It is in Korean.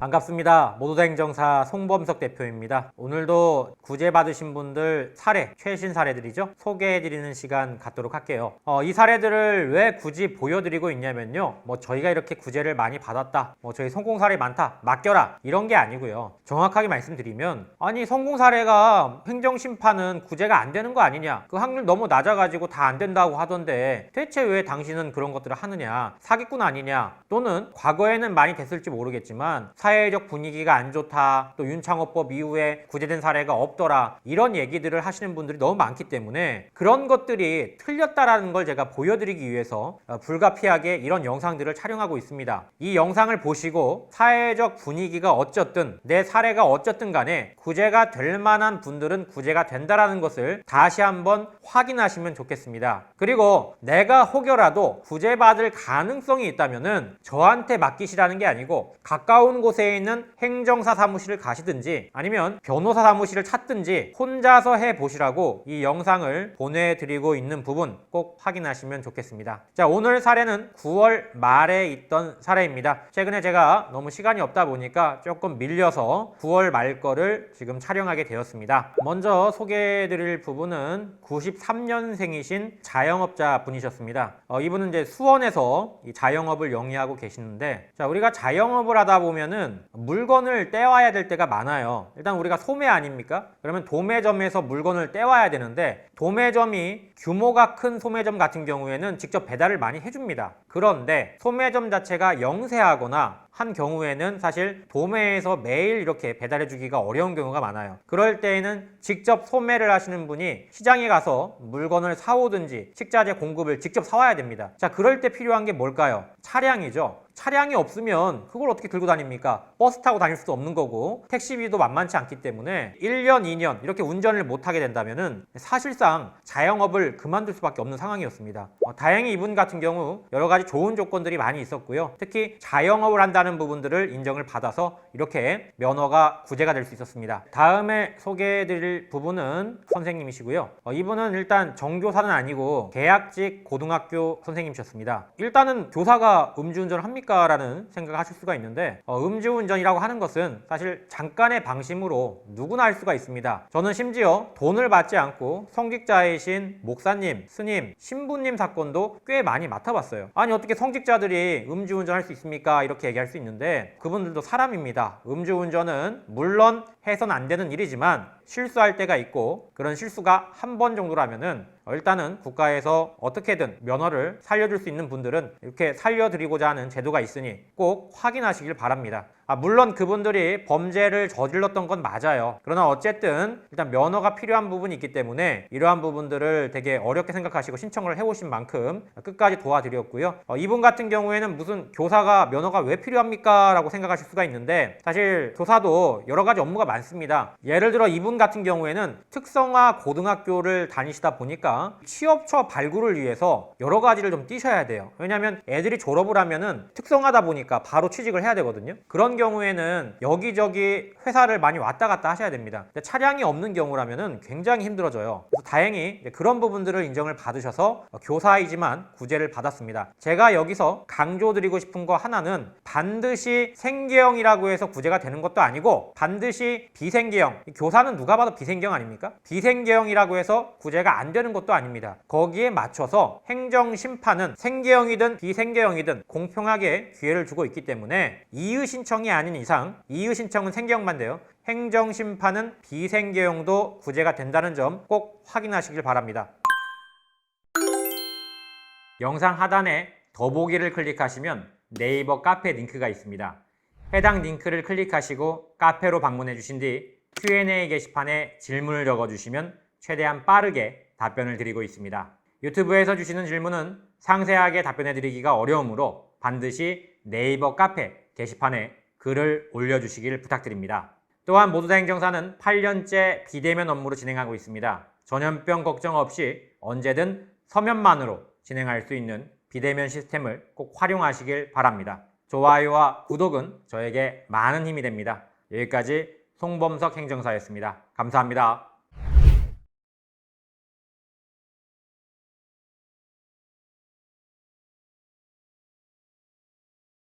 반갑습니다. 모두다 행정사 송범석 대표입니다. 오늘도 구제 받으신 분들 사례, 최신 사례들이죠. 소개해드리는 시간 갖도록 할게요. 어, 이 사례들을 왜 굳이 보여드리고 있냐면요. 뭐 저희가 이렇게 구제를 많이 받았다. 뭐 저희 성공 사례 많다. 맡겨라. 이런 게 아니고요. 정확하게 말씀드리면 아니 성공 사례가 행정심판은 구제가 안 되는 거 아니냐. 그 확률 너무 낮아가지고 다 안 된다고 하던데 대체 왜 당신은 그런 것들을 하느냐. 사기꾼 아니냐. 또는 과거에는 많이 됐을지 모르겠지만 사 회적 분위기가 안 좋다. 또 윤창호법 이후에 구제된 사례가 없더라. 이런 얘기들을 하시는 분들이 너무 많기 때문에 그런 것들이 틀렸다라는 걸 제가 보여드리기 위해서 어, 불가피하게 이런 영상들을 촬영하고 있습니다. 이 영상을 보시고 사회적 분위기가 어쨌든 내 사례가 어쨌든 간에 구제가 될 만한 분들은 구제가 된다라는 것을 다시 한번 확인하시면 좋겠습니다. 그리고 내가 혹여라도 구제받을 가능성이 있다면은 저한테 맡기시라는 게 아니고 가까운 곳에 있는 행정사 사무실을 가시든지 아니면 변호사 사무실을 찾든지 혼자서 해 보시라고 이 영상을 보내드리고 있는 부분 꼭 확인하시면 좋겠습니다. 자, 오늘 사례는 9월 말에 있던 사례입니다. 최근에 제가 너무 시간이 없다 보니까 조금 밀려서 9월 말 거를 지금 촬영하게 되었습니다. 먼저 소개해드릴 부분은 93년생이신 자영업자 분이셨습니다. 어, 이분은 이제 수원에서 이 자영업을 영위하고 계시는데, 자, 우리가 자영업을 하다 보면은 물건을 떼와야 될 때가 많아요. 일단 우리가 소매 아닙니까? 그러면 도매점에서 물건을 떼와야 되는데, 도매점이 규모가 큰 소매점 같은 경우에는 직접 배달을 많이 해줍니다. 그런데 소매점 자체가 영세하거나 한 경우에는 사실 도매에서 매일 이렇게 배달해 주기가 어려운 경우가 많아요. 그럴 때에는 직접 소매를 하시는 분이 시장에 가서 물건을 사오든지 식자재 공급을 직접 사와야 됩니다. 자, 그럴 때 필요한 게 뭘까요? 차량이죠. 차량이 없으면 그걸 어떻게 들고 다닙니까? 버스 타고 다닐 수도 없는 거고 택시비도 만만치 않기 때문에 1년, 2년 이렇게 운전을 못 하게 된다면은 사실상 자영업을 그만둘 수밖에 없는 상황이었습니다. 어, 다행히 이분 같은 경우 여러 가지 좋은 조건들이 많이 있었고요. 특히 자영업을 한다는 부분들을 인정을 받아서 이렇게 면허가 구제가 될 수 있었습니다. 다음에 소개해드릴 부분은 선생님이시고요. 어, 이분은 일단 정교사는 아니고 계약직 고등학교 선생님이셨습니다. 일단은 교사가 음주운전을 합니까? 라는 생각을 하실 수가 있는데 어, 음주운전이라고 하는 것은 사실 잠깐의 방심으로 누구나 할 수가 있습니다. 저는 심지어 돈을 받지 않고 성직자이신 목사님, 스님, 신부님 사건도 꽤 많이 맡아봤어요. 아니 어떻게 성직자들이 음주운전 할 수 있습니까? 이렇게 얘기할 수 있는데 그분들도 사람입니다. 음주운전은 물론 해서는 안 되는 일이지만 실수할 때가 있고 그런 실수가 한 번 정도라면은 일단은 국가에서 어떻게든 면허를 살려줄 수 있는 분들은 이렇게 살려드리고자 하는 제도가 있으니 꼭 확인하시길 바랍니다. 아, 물론 그분들이 범죄를 저질렀던 건 맞아요. 그러나 어쨌든 일단 면허가 필요한 부분이 있기 때문에 이러한 부분들을 되게 어렵게 생각하시고 신청을 해오신 만큼 끝까지 도와드렸고요. 어, 이분 같은 경우에는 무슨 교사가 면허가 왜 필요합니까? 라고 생각하실 수가 있는데 사실 교사도 여러 가지 업무가 많습니다. 예를 들어 이분 같은 경우에는 특성화 고등학교를 다니시다 보니까 취업처 발굴을 위해서 여러 가지를 좀 뛰셔야 돼요. 왜냐하면 애들이 졸업을 하면은 특성하다 보니까 바로 취직을 해야 되거든요. 그런 경우에는 여기저기 회사를 많이 왔다 갔다 하셔야 됩니다. 차량이 없는 경우라면은 굉장히 힘들어져요. 다행히 그런 부분들을 인정을 받으셔서 교사이지만 구제를 받았습니다. 제가 여기서 강조드리고 싶은 거 하나는 반드시 생계형이라고 해서 구제가 되는 것도 아니고 반드시 비생계형. 교사는 누가 봐도 비생계형 아닙니까? 비생계형이라고 해서 구제가 안 되는 것도 아닙니다. 거기에 맞춰서 행정심판은 생계형이든 비생계형이든 공평하게 기회를 주고 있기 때문에 이의 신청이 아닌 이상 이의 신청은 생계형만 돼요. 행정심판은 비생계형도 구제가 된다는 점 꼭 확인하시길 바랍니다. 영상 하단에 더보기를 클릭하시면 네이버 카페 링크가 있습니다. 해당 링크를 클릭하시고 카페로 방문해 주신 뒤 Q&A 게시판에 질문을 적어주시면 최대한 빠르게 답변을 드리고 있습니다. 유튜브에서 주시는 질문은 상세하게 답변해 드리기가 어려우므로 반드시 네이버 카페 게시판에 글을 올려주시길 부탁드립니다. 또한 모두다 행정사는 8년째 비대면 업무를 진행하고 있습니다. 전염병 걱정 없이 언제든 서면만으로 진행할 수 있는 비대면 시스템을 꼭 활용하시길 바랍니다. 좋아요와 구독은 저에게 많은 힘이 됩니다. 여기까지 송범석 행정사였습니다. 감사합니다.